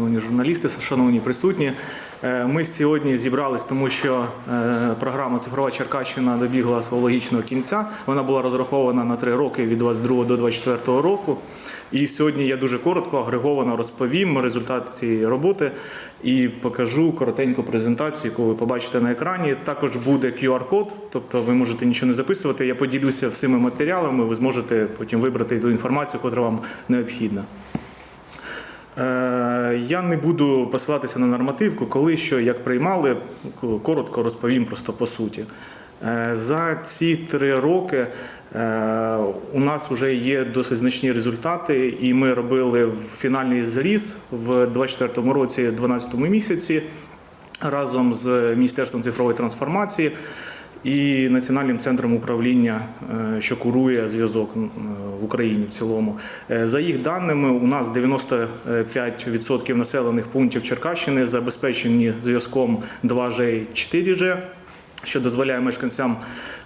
Шановні журналісти, шановні присутні. Е, Ми сьогодні зібрались, тому що е, програма Цифрова Черкащина добігла свого логічного кінця. Вона була розрахована на три роки від 22 до 24 року. І сьогодні я дуже коротко, агреговано розповім результат цієї роботи і покажу коротеньку презентацію, яку ви побачите на екрані. Також буде QR-код, тобто ви можете нічого не записувати. Я поділюся всіми матеріалами. Ви зможете потім вибрати ту інформацію, яка вам необхідна. Е, Я не буду посилатися на нормативку, коли що як приймали, коротко розповім просто по суті. Е, За ці три роки е, у нас вже є досить значні результати, і ми робили фінальний зріз в 24 році, 12 місяці, разом з Міністерством цифрової трансформації і Національним центром управління, е, що курує зв'язок в Україні в цілому. Е, За їх даними, у нас 95% населених пунктів Черкащини забезпечені зв'язком 2G і 4G. Що дозволяє мешканцям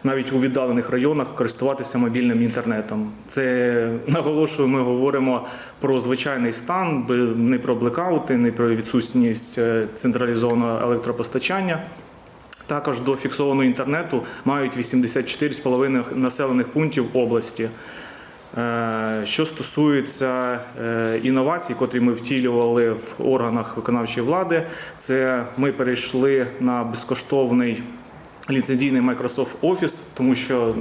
навіть у віддалених районах користуватися мобільним інтернетом. Це наголошую, ми говоримо про звичайний стан, не про блекаути, не про відсутність е, централізованого електропостачання. Також до фіксованого інтернету мають 84,5 населених пунктів області. Е, Що стосується е, інновацій, котрі ми втілювали в органах виконавчої влади, це ми перейшли на безкоштовний ліцензійний Microsoft Office, тому що,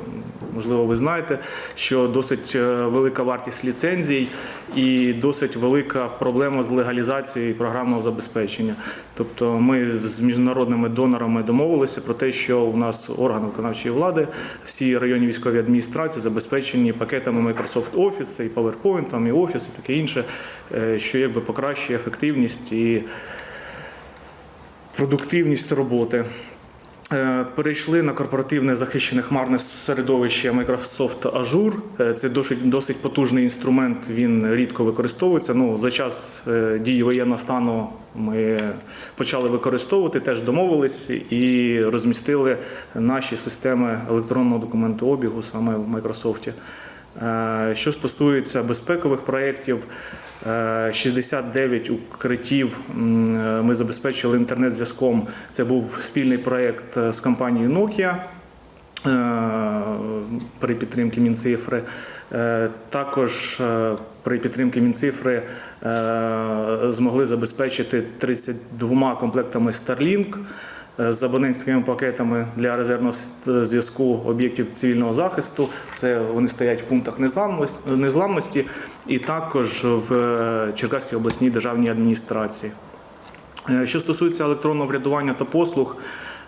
можливо, ви знаєте, що досить е, велика вартість ліцензій і досить велика проблема з легалізацією програмного забезпечення. Тобто ми з міжнародними донорами домовилися про те, що у нас органи виконавчої влади, всі районні військові адміністрації забезпечені пакетами Microsoft Office, і PowerPoint, і Office, і таке інше, е, що якби покращує ефективність і продуктивність роботи. Е, Перейшли на корпоративне захищене хмарне середовище Microsoft Azure. Е, Це досить, досить потужний інструмент, він рідко використовується. Ну, за час е, дії воєнного стану ми почали використовувати, теж домовились і розмістили наші системи електронного документообігу саме в Microsoft. Е, Що стосується безпекових проєктів, е, 69 укриттів е, ми забезпечили інтернет-зв'язком. Це був спільний проєкт е, з компанією Nokia е, при підтримці Мінцифри. Е, Також е, при підтримці Мінцифри е, змогли забезпечити 32 комплектами Starlink е, з абонентськими пакетами для резервного зв'язку об'єктів цивільного захисту. Це вони стоять в пунктах незламності, незламності і також в е, Черкаській обласній державній адміністрації. Е, Що стосується електронного врядування та послуг, е,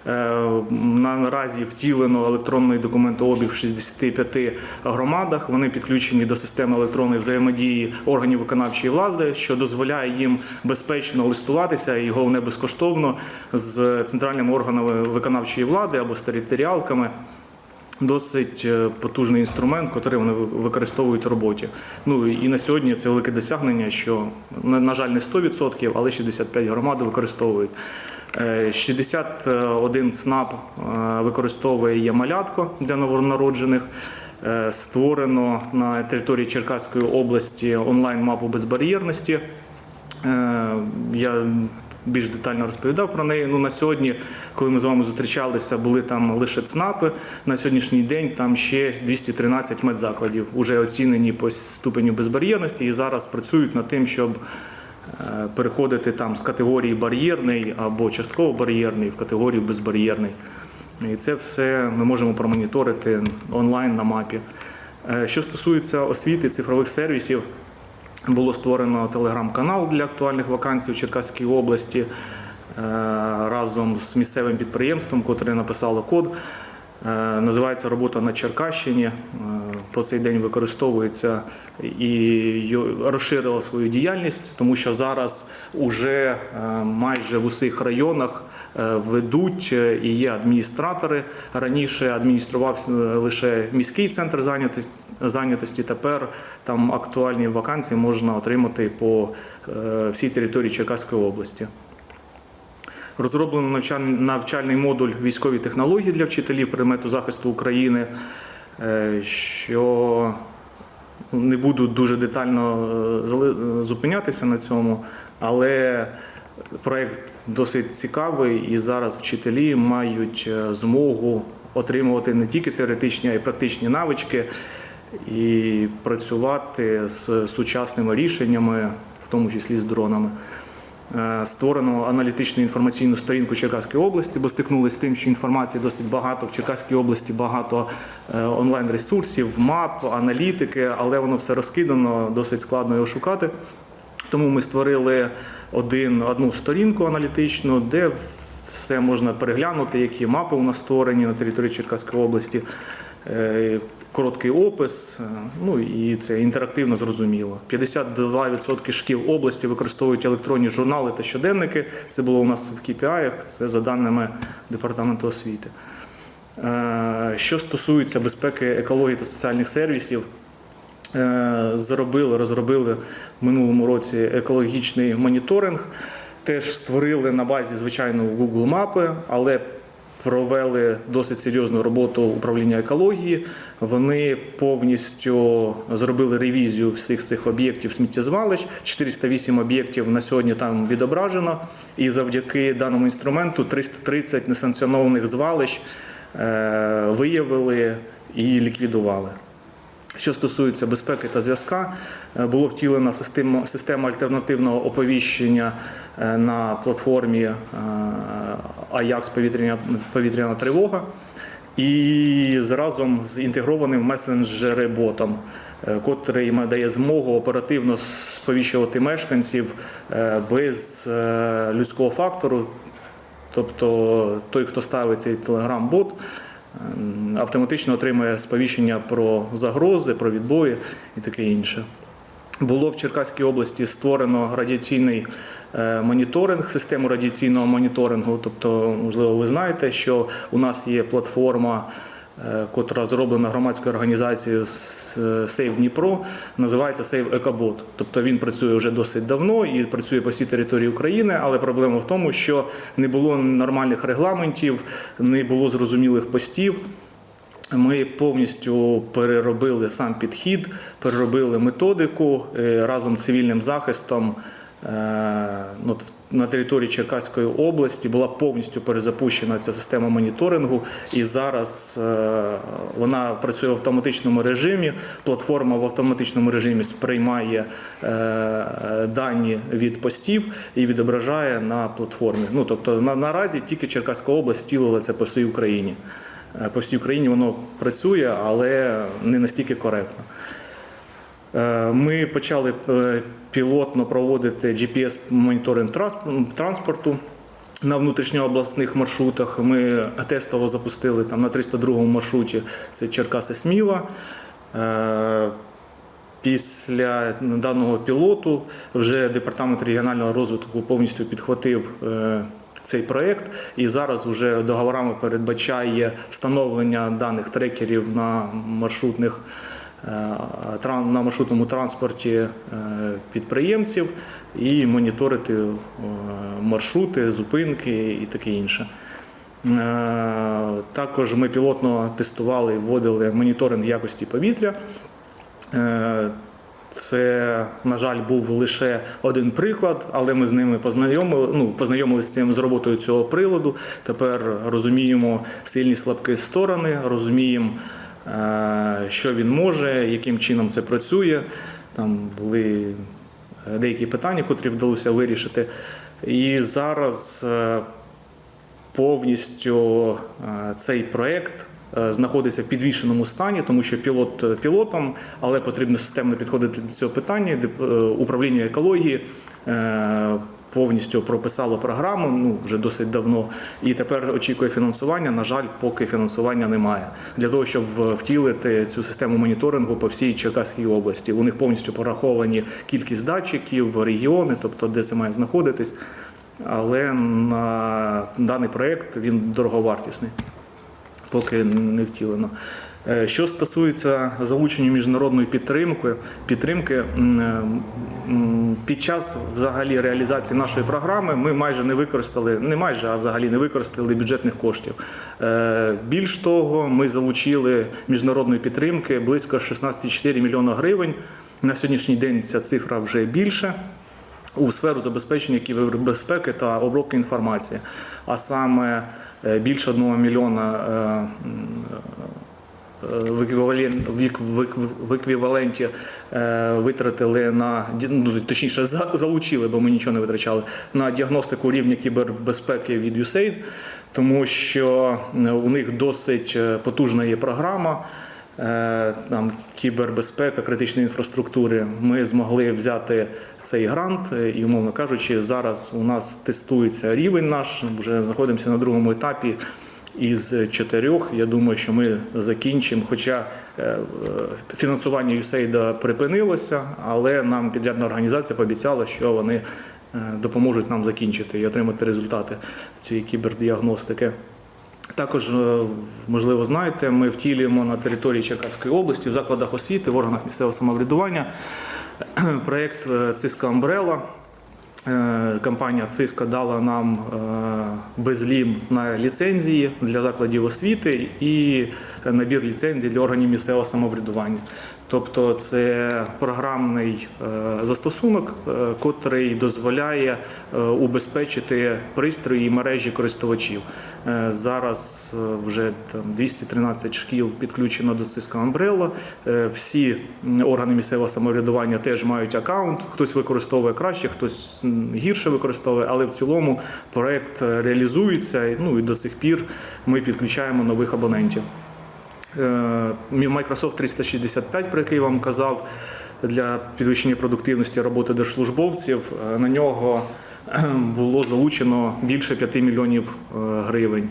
наразі втілено електронний документообіг в 65 громадах. Вони підключені до системи електронної взаємодії органів виконавчої влади, що дозволяє їм безпечно листуватися і головне безкоштовно з центральними органами виконавчої влади або з територіалками. Досить е, потужний інструмент, який вони використовують в роботі. Ну і на сьогодні це велике досягнення, що на жаль, не 100%, але 65 громад використовують. Е, 61 ЦНАП е, використовує є малятко для новонароджених. Е, Створено на території Черкаської області онлайн-мапу безбар'єрності. Е, Я більш детально розповідав про неї. Ну на сьогодні, коли ми з вами зустрічалися, були там лише ЦНАПи. На сьогоднішній день там ще 213 медзакладів, вже оцінені по ступеню безбар'єрності, і зараз працюють над тим, щоб е, переходити там з категорії бар'єрний або частково бар'єрний в категорію безбар'єрний. І це все ми можемо промоніторити онлайн на мапі. Е, Що стосується освіти цифрових сервісів, було створено телеграм-канал для актуальних вакансій у Черкаській області е, разом з місцевим підприємством, котре написало код. Е, Називається робота на Черкащині. По цей день використовується і розширила свою діяльність, тому що зараз уже е, майже в усіх районах е, ведуть е, і є адміністратори. Раніше адміністрував лише міський центр зайнятості. Тепер там актуальні вакансії можна отримати по всій території Черкаської області. Розроблено навчаль- навчальний модуль військові технології для вчителів предмету захисту України, що Не буду дуже детально е, е, зупинятися на цьому, але проект досить цікавий, і зараз вчителі мають е, змогу отримувати не тільки теоретичні, а й практичні навички і працювати з сучасними рішеннями, в тому числі з дронами. Е, Створено аналітичну інформаційну сторінку Черкаської області, бо стикнулися з тим, що інформації досить багато. В Черкаській області багато е, онлайн-ресурсів, мап, аналітики, але воно все розкидано, досить складно його шукати. Тому ми створили один, одну сторінку аналітичну, де все можна переглянути, які мапи у нас створені на території Черкаської області, короткий опис, е, ну і це інтерактивно зрозуміло. 52% шкіл області використовують електронні журнали та щоденники. Це було у нас в KPI, це за даними департаменту освіти. Е, Що стосується безпеки, екології та соціальних сервісів, Е, зробили, розробили в минулому році екологічний моніторинг. Теж створили на базі звичайно Google мапи, але провели досить серйозну роботу управління екології. Вони повністю зробили ревізію всіх цих об'єктів сміттєзвалищ. 408 об'єктів на сьогодні там відображено. І завдяки даному інструменту 330 несанкціонованих звалищ е, виявили і ліквідували. Що стосується безпеки та зв'язка, е, було втілена система, система альтернативного оповіщення е, на платформі е, Ajax повітряна, повітряна тривога і разом з інтегрованим месенджери-ботом, е, котрий дає змогу оперативно сповіщувати мешканців е, без е, людського фактору. Тобто той, хто ставить цей телеграм-бот, автоматично отримує сповіщення про загрози, про відбої і таке інше. Було в Черкаській області створено радіаційний е, моніторинг, систему радіаційного моніторингу. Тобто, можливо, ви знаєте, що у нас є платформа, котра зроблена громадською організацією е, Save Дніпро, називається Save EcoBot. Тобто він працює вже досить давно і працює по всій території України, але проблема в тому, що не було нормальних регламентів, не було зрозумілих постів. Ми повністю переробили сам підхід, переробили методику е, разом з цивільним захистом. Е, ну, На території Черкаської області була повністю перезапущена ця система моніторингу, і зараз е, вона працює в автоматичному режимі. Платформа в автоматичному режимі сприймає е, дані від постів і відображає на платформі. Ну тобто на, наразі тільки Черкаська область втілила це по всій Україні. По всій Україні воно працює, але не настільки коректно. Е, Ми почали е, пілотно проводити GPS-моніторинг транспорту на внутрішньообласних маршрутах. Ми тестово запустили там на 302 маршруті це Черкаси Сміла. Е, Після даного пілоту вже департамент регіонального розвитку повністю підхватив цей проєкт і зараз вже договорами передбачає встановлення даних трекерів на маршрутних на маршрутному транспорті е, підприємців і моніторити е, маршрути, зупинки і таке інше. Е, Також ми пілотно тестували і вводили моніторинг якості повітря. Е, Це, на жаль, був лише один приклад, але ми з ними познайомили, ну, познайомилися з цим з роботою цього приладу. Тепер розуміємо сильні слабкі сторони, розуміємо, е, що він може, яким чином це працює. Там були е, деякі питання, котрі вдалося вирішити. І зараз е, повністю е, цей проект е, знаходиться в підвішеному стані, тому що пілот е, пілотом, але потрібно системно підходити до цього питання. Е, Управління екології е, повністю прописало програму ну вже досить давно, і тепер очікує фінансування. На жаль, поки фінансування немає для того, щоб втілити цю систему моніторингу по всій Черкаській області. У них повністю пораховані кількість датчиків, регіони, тобто де це має знаходитись. Але на даний проєкт він дороговартісний, поки не втілено. Е, Що стосується залучення міжнародної підтримки, підтримки під час взагалі реалізації нашої програми ми майже не використали, не майже, а взагалі не використали бюджетних коштів. Е, Більш того, ми залучили міжнародної підтримки близько 16,4 мільйона гривень. На сьогоднішній день ця цифра вже більше у сферу забезпечення кібербезпеки та обробки інформації, а саме е, більше 1 мільйона в еквівален- в ек- в в еквіваленті е, витратили на ну, точніше залучили, бо ми нічого не витрачали на діагностику рівня кібербезпеки від USAID, тому що е, у них досить е, потужна є програма. е, Там кібербезпека критичної інфраструктури. Ми змогли взяти цей грант, е, і, умовно кажучи, зараз у нас тестується рівень наш. Вже знаходимося на другому етапі із чотирьох. Я думаю, що ми закінчимо. Хоча е, фінансування USAID припинилося, але нам підрядна організація пообіцяла, що вони е, допоможуть нам закінчити і отримати результати цієї кібердіагностики. Також, е, можливо, знаєте, ми втілюємо на території Черкаської області в закладах освіти, в органах місцевого самоврядування проєкт Циска Амбрела. Е, Компанія Циска дала нам е, безлім на ліцензії для закладів освіти і набір ліцензій для органів місцевого самоврядування. Тобто це програмний е, застосунок, котрий дозволяє убезпечити пристрої і мережі користувачів. Е, Зараз е, вже там 213 шкіл підключено до Cisco Umbrella. Е, Всі органи місцевого самоврядування теж мають аккаунт. Хтось використовує краще, хтось гірше використовує, але в цілому проект реалізується. Ну і до сих пір ми підключаємо нових абонентів. Microsoft 365, про який вам казав, для підвищення продуктивності роботи держслужбовців. На нього було залучено більше 5 мільйонів е, гривень.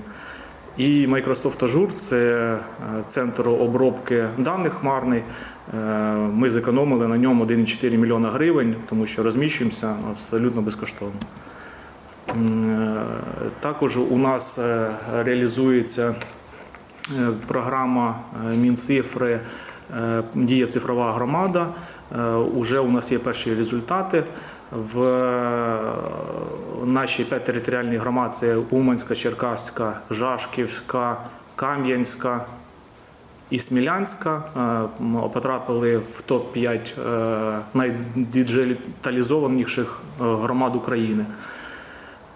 І Microsoft Azure – це е, центр обробки даних хмарний. Е, Ми зекономили на ньому 1,4 мільйона гривень, тому що розміщуємося абсолютно безкоштовно. Також у нас реалізується програма Мінцифри Дія цифрова громада. Уже у нас є перші результати. В е, нашій п'ять територіальних громад це Уманська, Черкаська, Жашківська, Кам'янська і Смілянська е, потрапили в топ-5 е, найдіджиталізованіших громад України.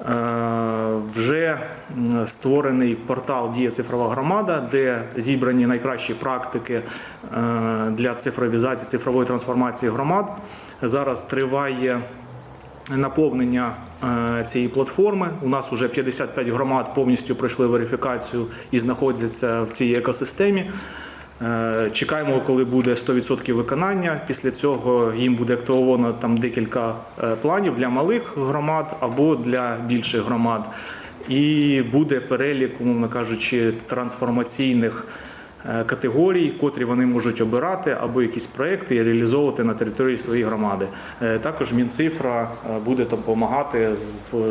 Е, Вже створений портал Дія цифрова громада, де зібрані найкращі практики е, для цифровізації, цифрової трансформації громад. Зараз триває наповнення е, цієї платформи. У нас вже 55 громад повністю пройшли верифікацію і знаходяться в цій екосистемі. Е, Чекаємо, коли буде 100% виконання. Після цього їм буде активовано там декілька е, планів для малих громад або для більших громад. І буде перелік, умовно кажучи, трансформаційних е, категорій, котрі вони можуть обирати, або якісь проекти реалізовувати на території своєї громади. Також Мінцифра буде допомагати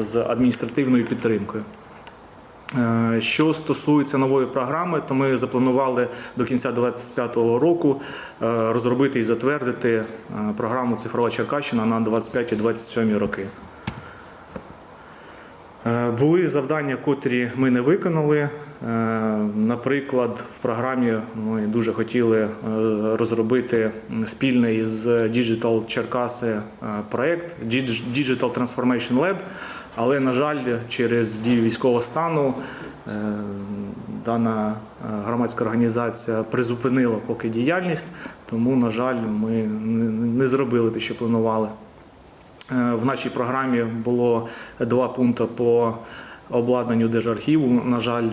з адміністративною підтримкою. Е, Що стосується нової програми, то ми запланували до кінця 2025 року е, розробити і затвердити е, програму Цифрова Черкащина на 25-27 роки. Були завдання, котрі ми не виконали. Наприклад, в програмі ми дуже хотіли розробити спільний з Digital Черкаси проект Dig- Digital Transformation Lab, але, на жаль, через дію військового стану е, дана е, громадська організація призупинила поки діяльність, тому, на жаль, ми не- зробили те, що планували. Е, В нашій програмі було два пункти по обладнанню Держархіву. На жаль,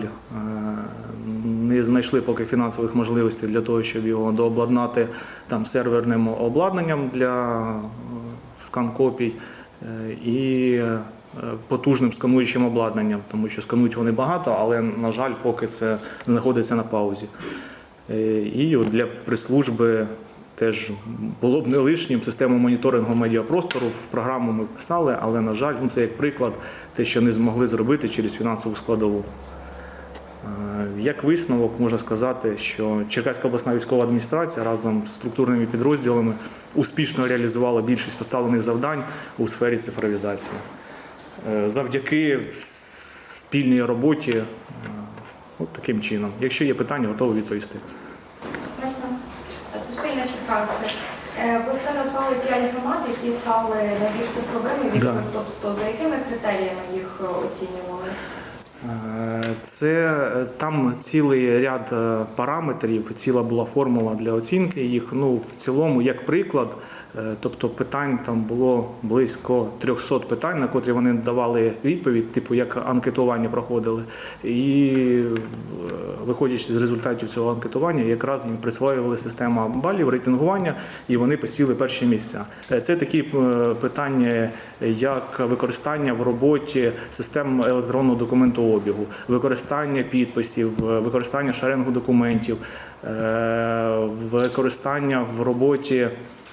не знайшли поки фінансових можливостей для того, щоб його дообладнати там серверним обладнанням для скан-копій і потужним скануючим обладнанням, тому що сканують вони багато, але, на жаль, поки це знаходиться на паузі. Е, І для прес-служби теж було б не лишнім систему моніторингу медіапростору. В програму ми вписали, але, на жаль, ну, це як приклад, те, що не змогли зробити через фінансову складову. Е, Як висновок можна сказати, що Черкаська обласна військова адміністрація разом з структурними підрозділами успішно реалізувала більшість поставлених завдань у сфері цифровізації. Е, Завдяки спільній роботі е, от таким чином. Якщо є питання, готовий відповісти. Можна? Суспільне Черкаси. Е, Ви ще назвали п'ять громад, які стали найбільш цифровими від Да. топ 100 За якими критеріями їх оцінювали? Це там цілий ряд параметрів, ціла була формула для оцінки їх. Ну в цілому, як приклад, тобто питань там було близько 300 питань, на котрі вони давали відповідь, типу як анкетування проходили. І е, виходячи з результатів цього анкетування, якраз їм присвоювали система балів рейтингування, і вони посіли перші місця. Е, Це такі е, питання, як використання в роботі систем електронного документообігу, використання підписів, е, використання шеренгу документів, е, використання в роботі.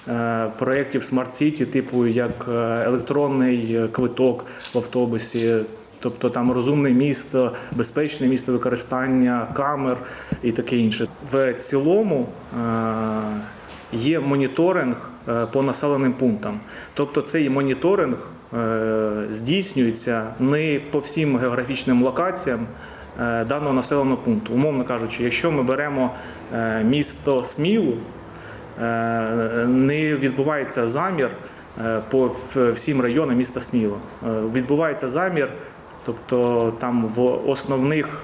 Е, Проєктів Smart City, типу як е, електронний квиток в автобусі, тобто там розумне місто, безпечне місто використання камер і таке інше. В цілому е, є моніторинг по населеним пунктам. Тобто цей моніторинг здійснюється не по всім географічним локаціям даного населеного пункту. Умовно кажучи, якщо ми беремо місто Смілу, не відбувається замір е, по всім районам міста Сміло. Е, Відбувається замір. Тобто там в основних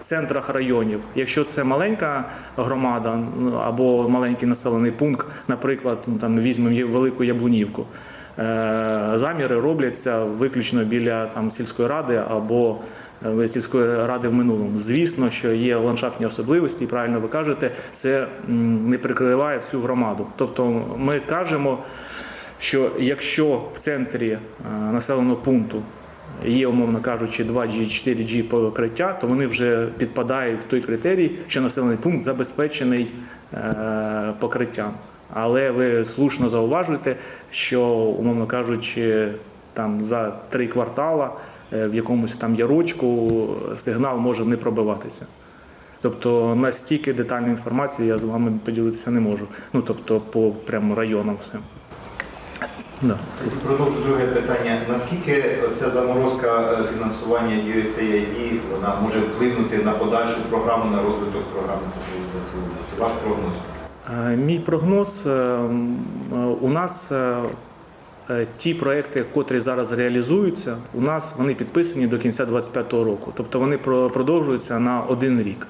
центрах районів, якщо це маленька громада ну, або маленький населений пункт, наприклад, ну, там візьмемо велику Яблунівку, е, заміри робляться виключно біля там сільської ради або е, сільської ради в минулому. Звісно, що є ландшафтні особливості, і правильно ви кажете, це не прикриває всю громаду. Тобто ми кажемо, що якщо в центрі е, населеного пункту є, умовно кажучи, 2G, 4G покриття, то вони вже підпадають в той критерій, що населений пункт забезпечений е, покриттям. Але ви слушно зауважуєте, що, умовно кажучи, там за три квартала е, в якомусь там ярочку сигнал може не пробиватися. Тобто настільки детальної інформації я з вами поділитися не можу. Ну тобто по прямо районам все. Да. Продовжу друге питання. Наскільки ця заморозка е, фінансування USAID вона може вплинути на подальшу програму на розвиток програми цифровізації області? Ваш прогноз? Е, Мій прогноз е, е, у нас е, е, ті проекти, котрі зараз реалізуються, у нас вони підписані до кінця 2025 року. Тобто вони продовжуються на один рік.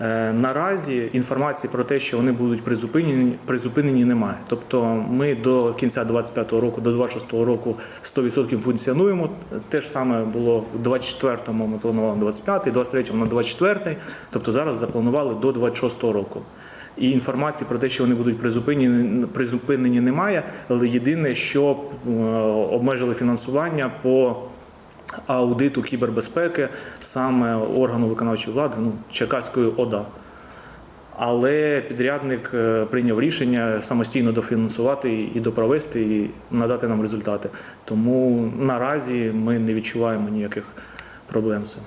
Е, Наразі інформації про те, що вони будуть призупинені, призупинені, немає. Тобто ми до кінця 25 року, до 26 року 100% функціонуємо. Те ж саме було в 24-му, ми планували на 25-й, 23-му на 24-й. Тобто зараз запланували до 26 року. І інформації про те, що вони будуть призупинені, призупинені немає. Але єдине, що е, обмежили фінансування по аудиту кібербезпеки саме органу виконавчої влади, ну Черкаської ОДА. Але підрядник е, прийняв рішення самостійно дофінансувати і допровести, і надати нам результати. Тому наразі ми не відчуваємо ніяких проблем з цим.